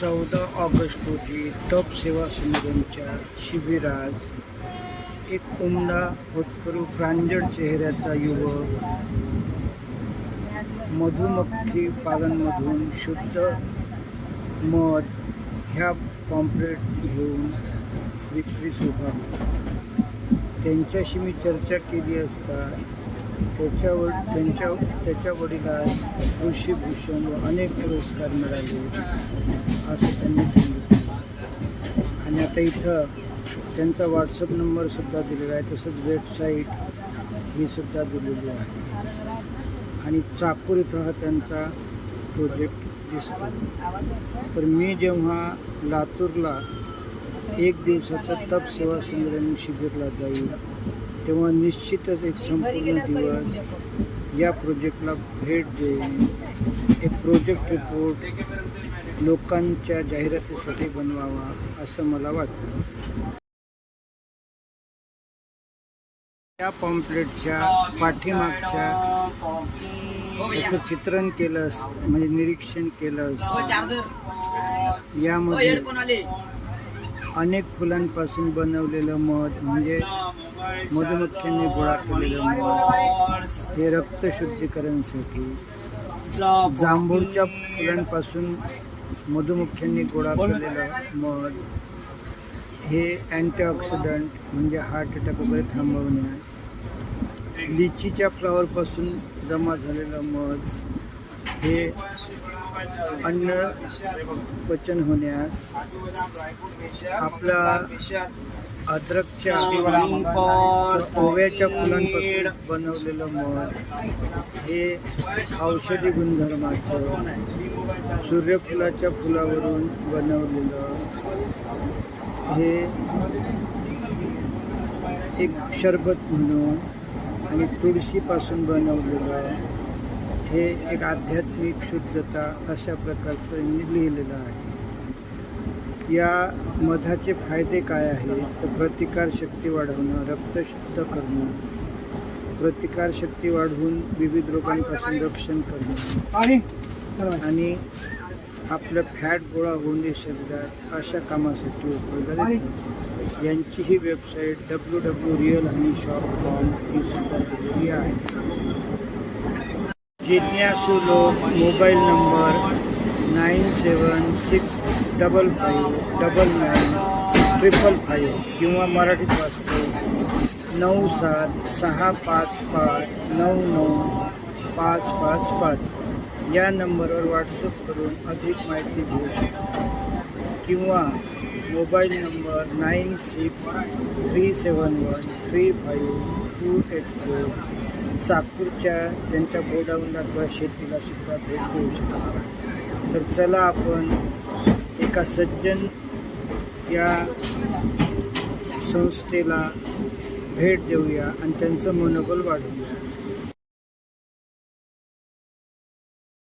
चौदा ऑगस्ट रोजी तप सेवा संमेलनच्या शिबिरास एक उमदा होतकरू प्रांजळ चेहऱ्याचा युवक मधुमक्खी पालनमधून शुद्ध मध ह्या पॉम्पलेट घेऊन विक्रीस उभा त्यांच्याशी मी चर्चा केली असता त्याच्यावर त्यांच्या त्याच्या वडिलास ऋषीभूषण व अनेक पुरस्कार मिळाले. असं त्यांनी सांगितलं. आणि आता इथं त्यांचा व्हॉट्सअप नंबरसुद्धा दिलेला आहे. तसंच वेबसाईट ही सुद्धा दिलेली आहे. आणि चाकूर इथं हा त्यांचा प्रोजेक्ट दिसतो. तर मी जेव्हा लातूरला एक दिवसाचा तप सेवा संमेलन शिबिरला जाईल तेव्हा निश्चितच एक संपूर्ण दिवस या प्रोजेक्टला भेट देईन एक प्रोजेक्ट रिपोर्ट लोकांच्या जाहिरातीसाठी बनवावा असं मला वाटतं. या पॉम्पलेटच्या पाठीमागच्या त्याचं चित्रण केलं म्हणजे निरीक्षण केलं चार्जर. यामध्ये आले. अनेक फुलांपासून बनवलेलं मध म्हणजे मधुमक्ख्यांनी गोळा केलेलं मध हे रक्तशुद्धीकरणासाठी जांभूळच्या फुलांपासून मधुमक्ख्यांनी गोळा केलेलं मध हे अँटीऑक्सिडंट म्हणजे हार्ट अटॅक वगैरे थांबवण्यास लिचीच्या फ्लॉवरपासून जमा झालेलं मध हे अन्न पचन होण्यास आपला अद्रकच्या ओव्याच्या फुलांपासून बनवलेलं मध हे औषधी गुणधर्माचं सूर्यफुलाच्या फुलावरून बनवलेलं हे एक शरबत म्हणून आणि तुळशीपासून बनवलेलं हे एक आध्यात्मिक शुद्धता अशा प्रकारचं लिहिलेलं आहे. या मधाचे फायदे काय आहेत? तर प्रतिकारशक्ती वाढवणं रक्त शुद्ध करणं प्रतिकारशक्ती वाढवून विविध रोगांपासून रक्षण करणं आणि? आपलं फॅट गोळा नये शरीरात अशा कामासाठी उपयोगाला येतं. यांची ही वेबसाईट डब्ल्यू डब्ल्यू रिअल आणि शॉप कॉम ही सुद्धा दिलेली आहे. जिज्ञासू लोक mobile number nine seven six double five double nine triple five किंवा मराठी पासपोर्ट नऊ सात सहा पाच पाच नऊ नऊ पाच पाच पाच या नंबरवर व्हॉट्सअप करून अधिक माहिती घेऊ शकता. किंवा mobile number nine six three seven one three five two eight four चाकूरच्या त्यांच्या गोडाऊनला किंवा शेतीला सुद्धा भेट देऊ शकता तर चला आपण एका सज्जन या संस्थेला भेट देऊया आणि त्यांचं मनोबल वाढवूया.